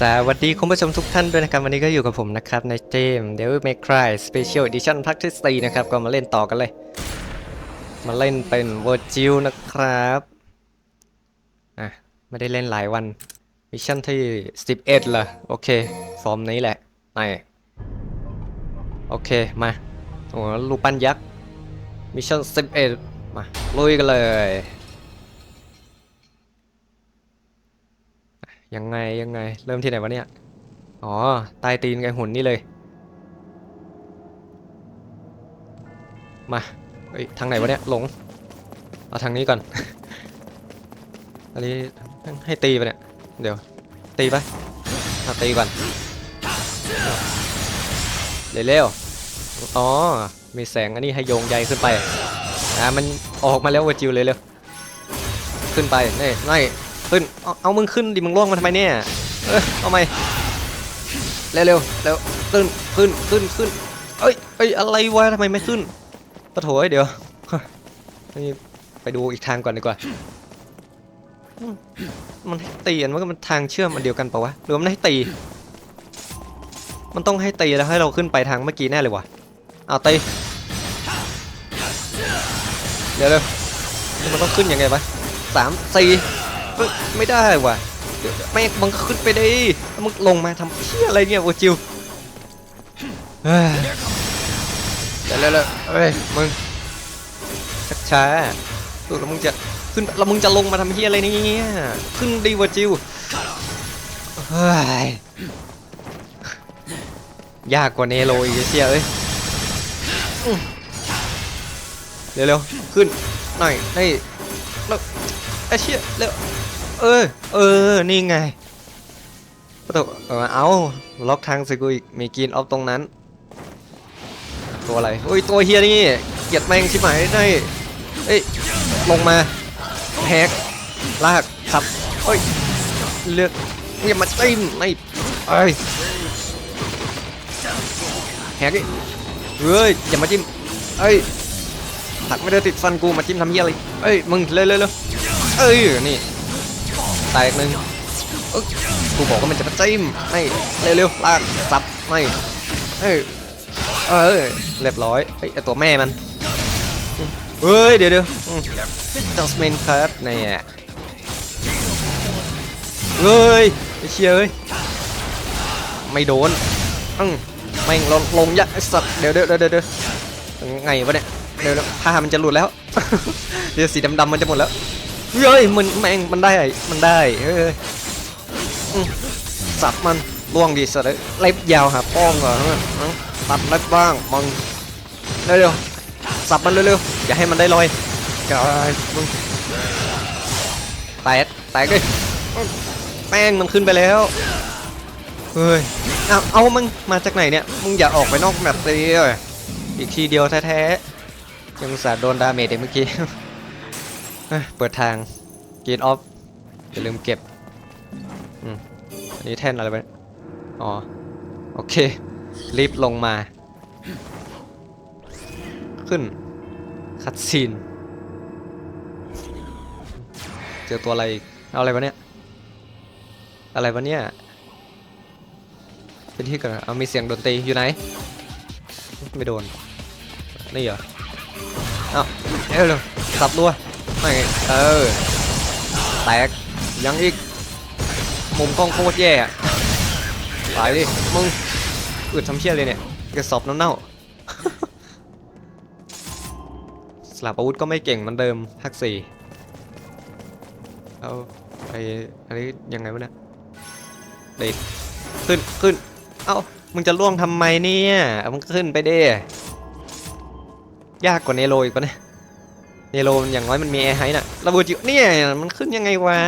สวัสดีคุณผู้ชมทุกท่านด้วยนะครับ วันนี้ก็อยู่กับผมนะครับ ในเกม Devil May Cry Special Edition ภาคที่สี่นะครับ ก็มาเล่นต่อกันเลย มาเล่นเป็น Virgil นะครับอะไม่ได้เล่นหลายวันมิชชั่นที่ 11เหรอโอเค ฟอร์มนี้แหละไหนโอเค มาโอ้ลูกปั้นยักษ์มิชชั่น11 มาลุยกันเลย ยังไงยังไง เริ่มที่ไหนวะเนี่ย อ๋อใต้ตีนไงหุ่นนี่เลย มาเฮ้ยทางไหนวะเนี่ยหลง เอาทางนี้ก่อน อันนี้ให้ตีไปเนี่ย เดี๋ยว ตีไปเอาตีก่อนเร็วๆอ๋อ มีแสงอันนี้ให้โยงใยขึ้นไป อ่า มันออกมาแล้ววาจิวเลยเร็ว ขึ้นไปนี่นี่ ขึ้น เอาเอามึงขึ้นดิมึงล่วงมาทำไมเนี่ย เออเอาไหมเร็วเร็วเร็วขึ้นขึ้นขึ้นขึ้นเอ้ยเอ้ยอะไรวะทำไมไม่ขึ้นปะโถยเดี๋ยวนี่ไปดูอีกทางก่อนดีกว่า มันให้ตีอันว่ามันทางเชื่อมอันเดียวกันปะวะหรือมันให้ตี มันต้องให้ตีแล้วให้เราขึ้นไปทางเมื่อกี้แน่เลยวะเอาตีเดี๋ยวเร็วมันต้องขึ้นยังไงวะสามสี่ เอ้ยไม่ได้ว่ะเดี๋ยวแม่งมึงขึ้นไปดิแล้วมึงลงมาทำเชี่ยอะไรเนี่ยโอจิวเฮ้ยเดี๋ยวเร็วเอ้ยมึงชักช้าดูแล้วมึงจะขึ้นแล้วมึงจะลงมาทำเฮียอะไรเนี่ยขึ้นดีวะจิวเฮ้ยยากกว่าเนโรอีกเชียเอ้ยเร็วๆขึ้นหน่อยนี่แล้วไอ้เชี่ยเร็ว เออ เออ นี่ไงปะโถเออเอาล็อกทางสิกูอีก มีกินออฟตรงนั้น ตัวอะไรโอ้ย ตัวเฮียนี่ เกียดแมงชิบหายได้ เอ้ย ลงมาแฮกลากสับเอ้ย เลือกอย่ามาจิ้มไม่เอ้ยแฮกเฮ้ย อย่ามาจิ้ม เอ้ยตักไม่ได้ติดฟันกู มาจิ้มทำเหี้ยอะไร เอ้ย มึง เร็วเร็วเร็วเอ้ย นี่ แตกหนึ่งเอ้ยกูบอกว่ามันจะมาจิ้มไม่เร็วเร็วลากสับไม่เอ้ยเออเรียบร้อยไอ้ตัวแม่มันเฮ้ยเดี๋ยวเดี๋ยวจัสมินครับนี่ยเฮ้ยไอเชียเอ้ยไม่โดนอืมแม่งลงลงยะไอ้สัตว์เดี๋ยวเดี๋ยวเดี๋ยวเดี๋ยวไงวะเนี่ยเดี๋ยวเดี๋ยวผ้ามันจะหลุดแล้วเดี๋ยวสีดำๆมันจะหมดแล้ว เฮ้ยมันแม่งมันได้มันได้เฮ้ยสับมันล่วงดีสัตว์เอ้ยเล็บยาวหาป้องเหรออืมตัดเล็บบ้างมึงเร็วๆสับมันเร็วๆอย่าให้มันได้ลอยกายมึงแตกแตกเลยแป้งมันขึ้นไปแล้วเฮ้ยเอาเอามึงมาจากไหนเนี่ยมึงอย่าออกไปนอกแมปเลยอีกทีเดียวแท้ๆยังสาห์โดนดาเมจเองเมื่อกี้ เปิดทางกรีนออฟอย่าลืมเก็บอืมอันนี้แท่นอะไรไปอ๋อ โอเค รีบลงมา ขึ้น คัดซีน เจอตัวอะไรอีกเอาอะไรวะเนี่ย อะไรวะเนี่ย เป็นที่กันเอเอามีเสียงดนตรีอยู่ไหน ไม่โดน นี่เหรอเอ้าเอ้ยเร็วสับรัว ไม่เออ แตก ยังอีก มุมกล้องโคตรแย่อะตายดิ มึงอึดทำเชี่ยเลยเนี่ยกระสอบน้ำเน่าสลับอาวุธก็ไม่เก่งเหมือนเดิมภาคสี่เอาไออันนี้ยังไงวะเนี่ยเด็กขึ้นขึ้น เอ้า มึงจะล่วงทำไมเนี่ย มึงขึ้นไปเด้ยากกว่าเนโรอีกปะเนี่ย เนโรมันอย่างน้อยมันมีแอร์ไฮน่ะระเบิดจิวเนี่ยมันขึ้นยังไงวะ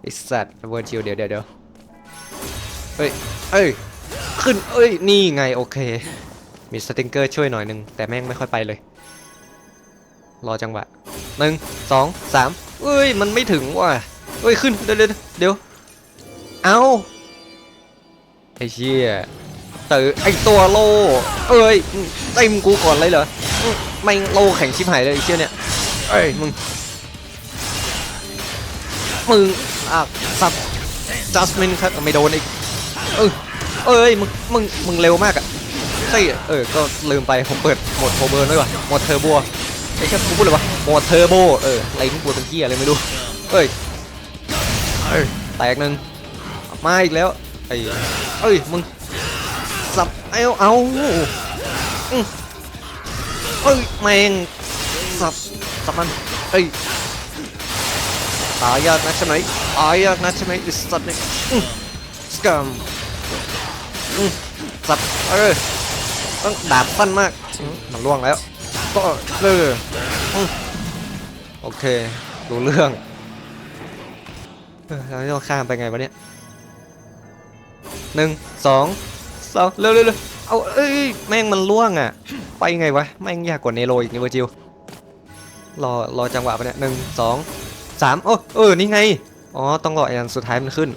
ไอสัตว์ระเบิดจิวเดี๋ยวเดี๋ยวเดี๋ยวเฮ้ยเอ้ยขึ้นเอ้ยนี่ไงโอเค มีสติงเกอร์ช่วยหน่อยหนึงแต่แม่งไม่ค่อยไปเลย รอจังหวะหนึ่งสองสามเอ้ยมันไม่ถึงว่ะเอ้ยขึ้นเดี๋ยวเดี๋ยวเดี๋ยวเอาไอ้เชี่ยเตอไอตัวโลเอ้ยเต็มกูก่อนเลยเหรออื้อแม่งโลแข็งชิบหายเลยไอ้เชี่ยเนี่ย เอ้ยมึง มึงอะสับจัสมินครับไม่โดนอีก เออเอ้ยมึงมึงมึงเร็วมากอะใช่เออ ก็ลืมไปผมเปิดโหมดโทเบิร์นด้วยว่ะโหมดเทอร์โบไอ้แค่กูพูดเลยวะโหมดเทอร์โบเอออะไรมึงกูเป็นเกียอะไรไม่รู้เอ้ยเอ้ยแตกหนึ่งมาอีกแล้วไอ้เอ้ยมึงสับเอาเอาอืมเอ้ยแมงสับ สับมันเอ้ยตายยากนะใช่ไหมตายยากนะใช่ไหมไอ้สัตว์เนี่ยสกัมสับเออต้องดาบสั้นมากมันล่วงแล้ว ก็เอออืมโอเครู้เรื่องเออแล้วเราข้ามไปไงวะเนี่ยหนึ่งสองสองเร็วเร็วเร็วเอาเอ้ยแม่งมันล่วงอะ ไปไงวะแม่งยากกว่าเนโรอีกนี่เวอร์จิว รอรอจังหวะไปเนี่ยหนึ่งสองสามโอ้เออนี่ไงอ๋อต้องรอไอ้อันสุดท้ายมันขึ้น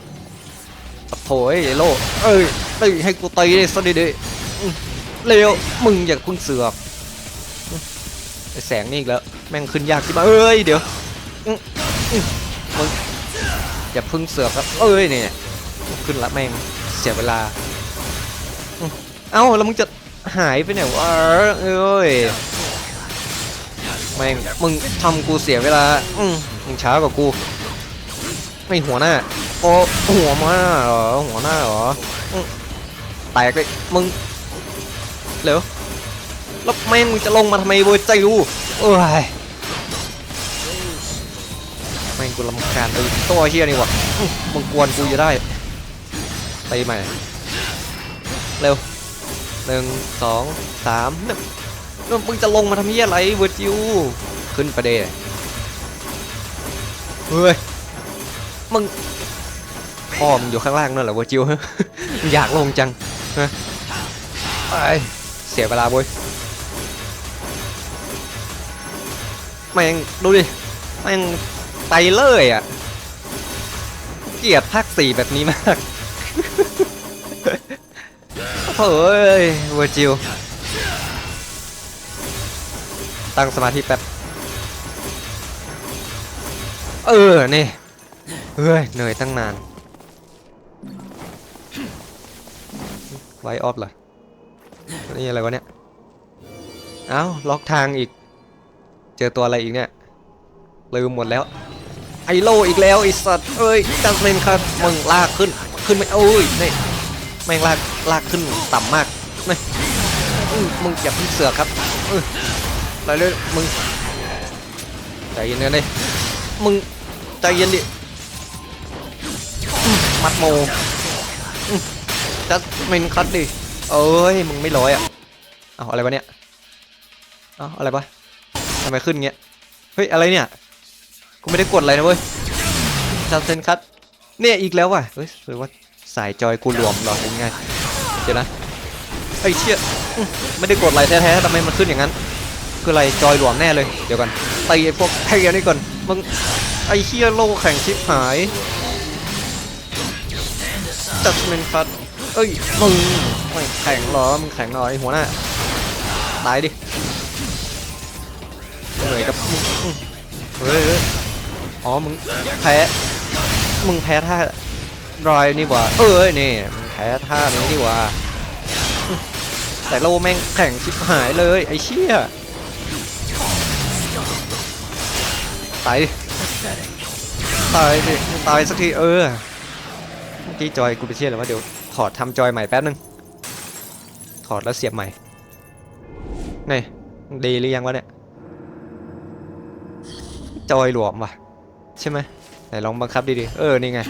ปัดโถยไอ้โลเอ้ยตีให้กูตีซะดีๆอืมเร็วมึงอย่าพึ่งเสือกแสงนี่อีกแล้วแม่งขึ้นยากที่มาเอ้ยเดี๋ยวอืมอืมมึงอย่าพึ่งเสือกครับเอ้ยเนี่ยขึ้นละแม่งเสียเวลาเอ้าแล้วมึงจะหายไปไหนวะเอ้ย แม่งมึงทำกูเสียเวลา อืมึงช้ากว่ากู ไม่หัวหน้า โอ้หัวมาเหรอ หัวหน้าเหรอแตกเลยมึงเร็วแล้วแม่งมึงจะลงมาทำไมเว้ยใจรู้โอ้ยแม่งกูรำคาญไอ้ตัวเฮียนี่วะมึงกวนกูอยู่ได้ตีใหม่ เร็วหนึ่งสองสามเนี่ย แล้วมึงจะลงมาทำเหี้ยอะไรเวอร์จิวขึ้นประเดเฮ้ยมึงพ่อมึงอยู่ข้างล่างนั่นเหรอเวอร์จิวมึงอยากลงจังฮะไปเสียเวลาเว้ยแม่งดูดิแม่งไปเลยอะ เกลียดภาคสี่แบบนี้มากเฮ้ยเวอร์จิว ตั้งสมาธิแป๊บ เออ นี่ เฮ้ย เหนื่อยตั้งนาน ไวออฟเหรอ นี่อะไรวะเนี่ย เอ้า ล็อกทางอีก เจอตัวอะไรอีกเนี่ย ลืมหมดแล้ว ไอโลอีกแล้วไอสัตว์เอ้ยจัสเลนครับมึงลากขึ้น ขึ้นไม่โอ้ย นี่ แม่งลาก ลากขึ้นต่ำมากนี่อือมึงอย่าเพิ่งเสือกครับ อะไรเลยมึงใจเย็นกันดิมึงใจเย็นดิมัดโมจัดเมนคัดดิเอ้ยมึงไม่ร้อยอะเอาอะไรวะเนี่ยเอาอะไรวะทำไมขึ้นเงี้ยเฮ้ยอะไรเนี่ยกูไม่ได้กดอะไรนะเว้ยจัดเซนคัดเนี่ยอีกแล้วว่ะเฮ้ยหรือว่าสายจอยกูหลวมหรอเป็นไงเดี๋ยวนะไอ้เชี่ยไม่ได้กดอะไรแท้ๆทำไมมันขึ้นอย่างนั้น คืออะไรจอยหลวมแน่เลยเดี๋ยวกันตีไอ้พวกไอ้อันนี้ก่อนมึงไอ้เชี่ยโลแข่งชิบหายจัดเมนคัดเอ้ยมึงไม่แข่งหรอมึงแข่งหรอไอ้หัวหน้าตายดิเหนื่อยกับมึงเฮ้ยอ๋อมึงแพ้มึงแพ้ท่ารอยนี่ว่าเอ้ยนี่มันแพ้ท่านี้นี่ว่าแต่โลแม่งแข่งชิบหายเลยไอ้เชี่ย ตายดิตายดิตายสักทีเออเมื่จอยกูไปเชี่ยแล้วว่าเดี๋ยวถอดทำจอยใหม่แป๊บนึงถอดแล้วเสียบใหม่นี่ดีหรือยังวะเนี่ยจอยหลวมว่ะใช่ไหมไหนลองบังคับดีๆเออนี่ไง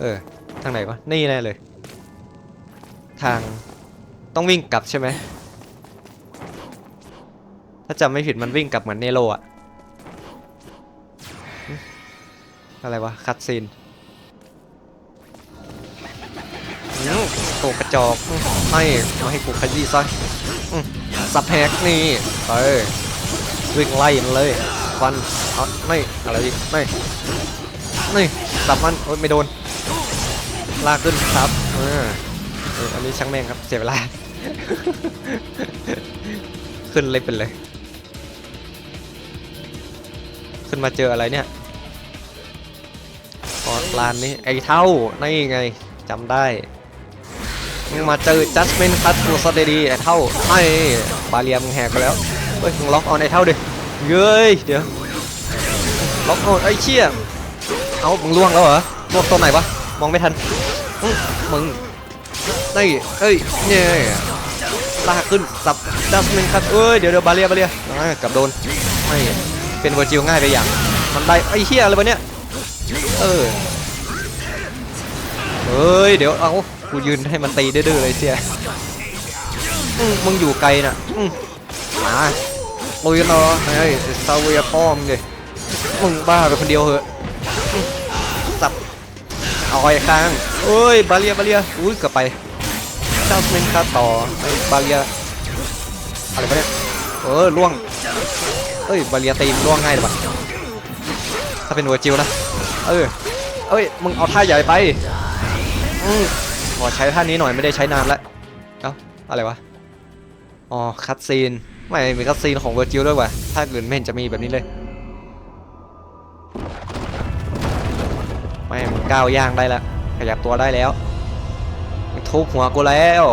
เออทางไหนวะนี่แน่เลย ทางต้องวิ่งกลับใช่ไหมถ้าจำไม่ผิดมันวิ่งกลับเหมือนเนโรอะ อะไรวะ คัดซีนโตกระจอกให้มาให้กูขยี้ซะสับแหกนี่ไปวิ่งไล่มันเลยฟันเอาไม่อะไรอีกไม่นี่สับมันโอ๊ยไม่โดน ลากขึ้นครับเออเอออันนี้ช่างแม่งครับเสียเวลา ขึ้นเลยเป็นเลย ขึ้นมาเจออะไรเนี่ย อ๋อลานนี้ไอ้เท่านี่ไงจำได้มึงมาเจอ Judgment คัตกูสเตดีไอ้เท่าไอ้บาเรียมแหกไปแล้วเฮ้ยมึงล็อกออนไอ้เท่าดิเย้ยเดี๋ยวล็อกออนไอ้เชี่ยเอามึงล่วงแล้วเหรอล่วงตัวไหนวะมองไม่ทันอื้อมึงนี่เอ้ยเนี่ยลากขึ้นสับ Judgment คัตเอ้ยเดี๋ยวเดี๋ยวบาเรียบาเรียกับโดนไม่เป็นเวอร์จิลง่ายไปอย่างมันได้ไอ้เชี่ยอะไรวะเนี่ย เออเฮ้ย เดี๋ยวเอากูยืนให้มันตีดื้อเลยเสียมึงอยู่ไกลน่ะมาลุยกันเนาเฮ้ยซาเวียป้อมเลยมึงบ้าไปคนเดียวเหอะสับเอาไอ้ข้างเอ้ย บาเรียบาเรียอุ้ยกลับไปเจ้าเมนคาต่อไอ้บาเรียอะไรวะเนี่ยเออล่วงเอ้ยบาเรียตีมล่วงง่ายเลยปะถ้าเป็นวัวจิวนะ เออ เอ้ย มึงเอาท่าใหญ่ไปอืมขอใช้ท่านี้หน่อยไม่ได้ใช้นานแล้วเอ้าอะไรวะ อ๋อ คัตซีน ไม่มีคัตซีนของเวอร์จิลด้วยว่ะถ้าอื่นไม่เห็นจะมีแบบนี้เลย ไม่มันก้าวย่างได้แล้ว ขยับตัวได้แล้วทุบหัวกูแล้ว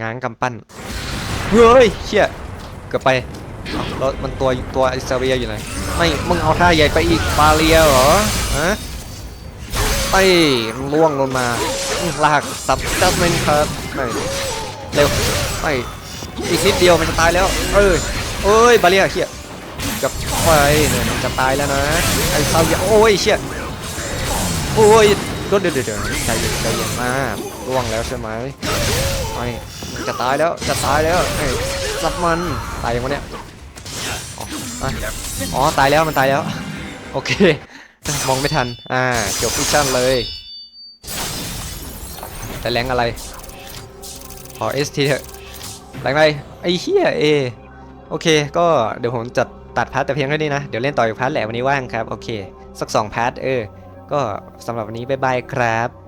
ง้างกำปั้น เฮ้ยเชี่ยเกือบไป แล้วมันตัวตัวอิสราเอลอยู่ไหนไม่มึงเอาท่าใหญ่ไปอีกบาเรียเหรอฮะไปล่วงลงมาลากสับจัสเมนครับไม่เร็วไปอีกนิดเดียวมันจะตายแล้วเอ้ยเอ้ยบาเรียเชี่ยกับไปเนี่ยมันจะตายแล้วนะไอ้ซาเวียโอ้ยเชี่ยโอ้ยรถเดี๋ยวเดี๋ยวเดี๋ยวใจเย็นใจเย็นมากล่วงแล้วใช่ไหมไม่มันจะตายแล้วจะตายแล้วไอ้สับมันตายยังวะเนี่ย อ๋ออะอ๋อตายแล้วมันตายแล้ว โอเค มองไม่ทัน อ่าจบมิชชั่นเลย แต่แรงอะไร ขอ ST เถอะแรงอะไร ไอ้เหี้ยเอ โอเค ก็เดี๋ยวผมจัดตัดพาร์ทแต่เพียงเท่านี้นะ เดี๋ยวเล่นต่ออีกพาร์ทแหละวันนี้ว่างครับ โอเค สักสองพาร์ทเออ ก็สำหรับวันนี้บ๊ายบายครับ